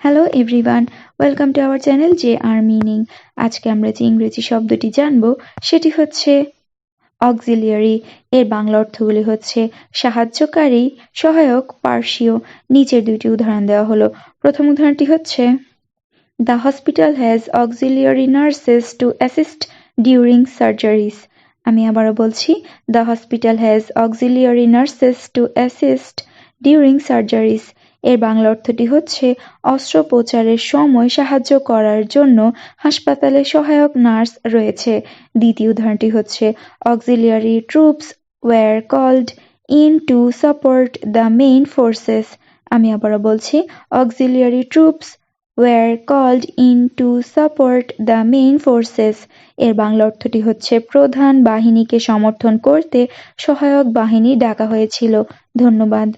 Hello everyone welcome to our channel J R meaning আজকে আমরা যে ইংরেজি শব্দটি জানব, সেটি হচ্ছে অক্সিলিয়ারি এর বাংলা অর্থগুলি হচ্ছে সাহায্যকারী, সহায়ক পার্শ্বীয় নিচের দুইটি উদাহরণ দেওয়া হলো। প্রথম উদাহরণটি হচ্ছে the hospital has auxiliary nurses to assist during surgeries আমি আবারও বলছি the hospital has auxiliary nurses to assist during surgeries এর বাংলা অর্থটি হচ্ছে অস্ত্রোপচারের সময় সাহায্য করার জন্য হাসপাতালে সহায়ক নার্স রয়েছে। দ্বিতীয় উদাহরণটি হচ্ছে auxiliary troops were called in to support the main forces. আমি আবারও বলছি, auxiliary troops were called in to support the main forces. এর বাংলা অর্থটি হচ্ছে প্রধান বাহিনীকে সমর্থন করতে সহায়ক বাহিনী ডাকা হয়েছিল। ধন্যবাদ।